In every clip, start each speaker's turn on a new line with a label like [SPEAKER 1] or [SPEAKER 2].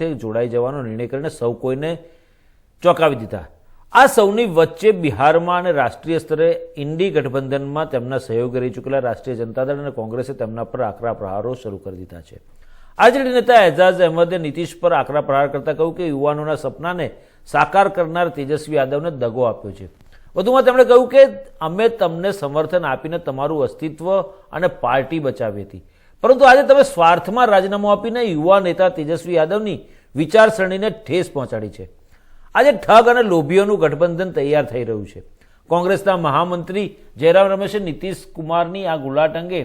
[SPEAKER 1] તે જોડાઈ જવાનો નિર્ણય કરીને સૌ કોઈને ચોંકાવી દીધા. આ સૌની વચ્ચે બિહારમાં અને રાષ્ટ્રીય સ્તરે ઇન્ડી ગઠબંધનમાં તેમના સહયોગ રહી ચૂકેલા રાષ્ટ્રીય જનતા દળ અને કોંગ્રેસે તેમના પર આકરા પ્રહારો શરૂ કરી દીધા છે. આરજેડી નેતા એઝાઝ અહેમદે નીતિશ પર આકરા પ્રહાર કરતા કહ્યું કે યુવાનોના સપનાને સાકાર કરનાર તેજસ્વી યાદવને દગો આપ્યો છે. વધુમાં તેમણે કહ્યું કે અમે તમને સમર્થન આપીને તમારું અસ્તિત્વ અને પાર્ટી બચાવી હતી. પરંતુ આજે તમે સ્વાર્થમાં રાજીનામું આપીને યુવા નેતા તેજસ્વી યાદવની વિચારસરણીને ઠેસ પહોંચાડી છે. આજે ઠગ અને લોભીઓનું ગઠબંધન તૈયાર થઈ રહ્યું છે. કોંગ્રેસના મહામંત્રી જયરામ રમેશે નીતિશ કુમારની આ ગુલાટ અંગે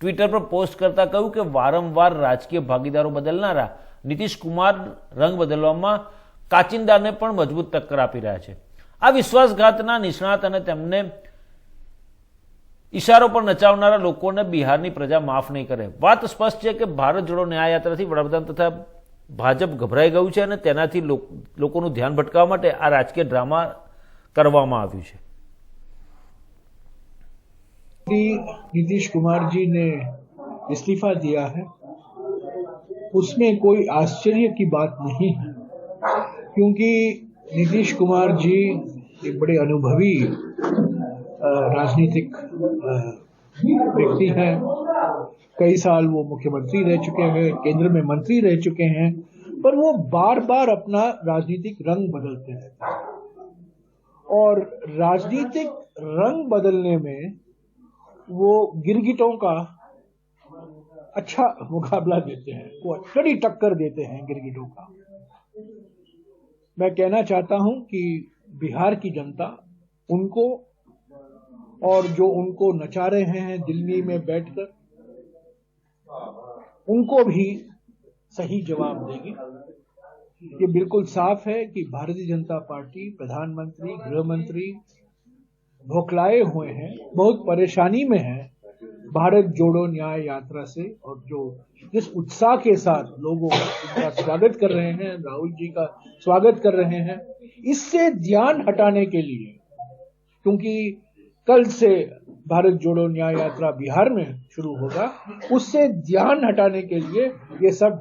[SPEAKER 1] ટ્વિટર પર પોસ્ટ કરતા કહ્યું કે વારંવાર રાજકીય ભાગીદારો બદલનારા નીતિશ કુમાર રંગ બદલવામાં કાચિંદાને પણ મજબૂત ટક્કર આપી રહ્યા છે. આ વિશ્વાસઘાતના નિષ્ણાત અને તેમને ઇશારો પર નચાવનારા લોકોને બિહારની પ્રજા માફ નહીં કરે વાત સ્પષ્ટ છે કે ભારત જોડો ન્યાય યાત્રાથી વડાપ્રધાન તથા ભાજપ ગભરાઈ ગયું છે અને તેનાથી લોક- લોકોનું ધ્યાન ભટકાવવા માટે આ રાજકીય ડ્રામા કરવામાં આવ્યું છે
[SPEAKER 2] श्री नीतीश कुमार जी ने इस्तीफा दिया है उसमें कोई आश्चर्य की बात नहीं है क्योंकि नीतीश कुमार जी एक बड़े अनुभवी अ, राजनीतिक व्यक्ति हैं। कई साल वो मुख्यमंत्री रह चुके हैं, केंद्र में मंत्री रह चुके हैं, पर वो बार बार अपना राजनीतिक रंग बदलते रहते हैं। और राजनीतिक रंग बदलने में वो गिरगिटों का अच्छा मुकाबला देते हैं, वो कड़ी टक्कर देते हैं गिरगिटों का। मैं कहना चाहता हूँ कि बिहार की जनता उनको और जो उनको नचा रहे हैं दिल्ली में बैठकर, उनको भी सही जवाब देगी। ये बिल्कुल साफ़ है कि भारतीय जनता पार्टी, प्रधानमंत्री गृह मंत्री भोखलाए हुए हैं, बहुत परेशानी में है भारत जोड़ो न्याय यात्रा से और जो जिस उत्साह के साथ लोग उनका स्वागत कर रहे हैं, राहुल जी का स्वागत कर रहे हैं, इससे ध्यान हटाने के लिए क्योंकि कल से भारत जोड़ो न्याय यात्रा बिहार में शुरू होगा, उससे ध्यान हटाने के लिए ये सब